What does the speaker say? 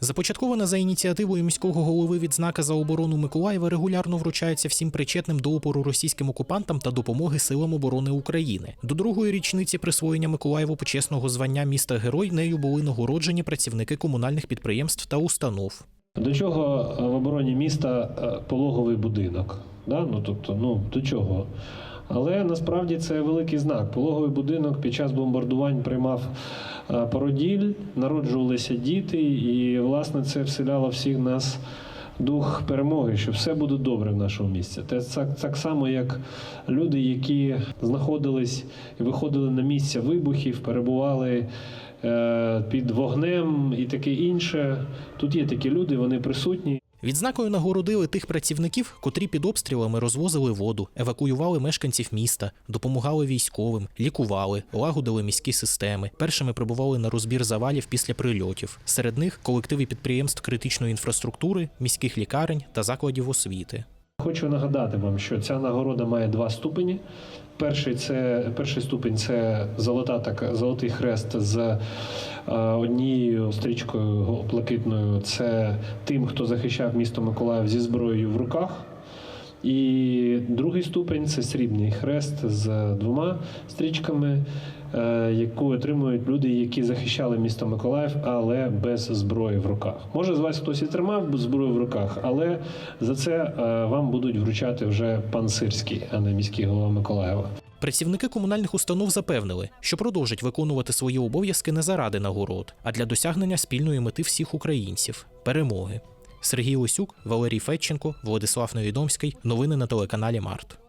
Започаткована за ініціативою міського голови відзнака за оборону Миколаєва регулярно вручається всім причетним до опору російським окупантам та допомоги силам оборони України. До другої річниці присвоєння Миколаєву почесного звання міста Герой нею були нагороджені працівники комунальних підприємств та установ. До чого е, в обороні міста е, пологовий будинок? Да? Ну, тобто, ну, до чого? Але насправді це великий знак. Пологовий будинок під час бомбардувань приймав е, породіль, народжувалися діти, і, власне, це вселяло всіх нас дух перемоги, що все буде добре в нашому місті. Це так, так само, як люди, які знаходились і виходили на місця вибухів, перебували е, під вогнем і таке інше. Тут є такі люди, вони присутні. Відзнакою нагородили тих працівників, котрі під обстрілами розвозили воду, евакуювали мешканців міста, допомагали військовим, лікували, лагодили міські системи. Першими прибували на розбір завалів після прильотів. Серед них колективи підприємств критичної інфраструктури, міських лікарень та закладів освіти. Хочу нагадати вам, що ця нагорода має два ступені. Перший це перший ступень це золота так, золотий хрест з е, однією стрічкою блакитною. Це тим, хто захищав місто Миколаїв зі зброєю в руках. І другий ступень це срібний хрест з двома стрічками, е, яку отримують люди, які захищали місто Миколаїв, але без зброї в руках. Може, з вас хтось і тримав зброю в руках, але за це е, вам будуть вручати вже пан Сирський, а не міський голова Миколаєва. Працівники комунальних установ запевнили, що продовжать виконувати свої обов'язки не заради нагород, а для досягнення спільної мети всіх українців перемоги. Сергій Лисюк, Валерій Федченко, Владислав Новідомський. Новини на телеканалі Март.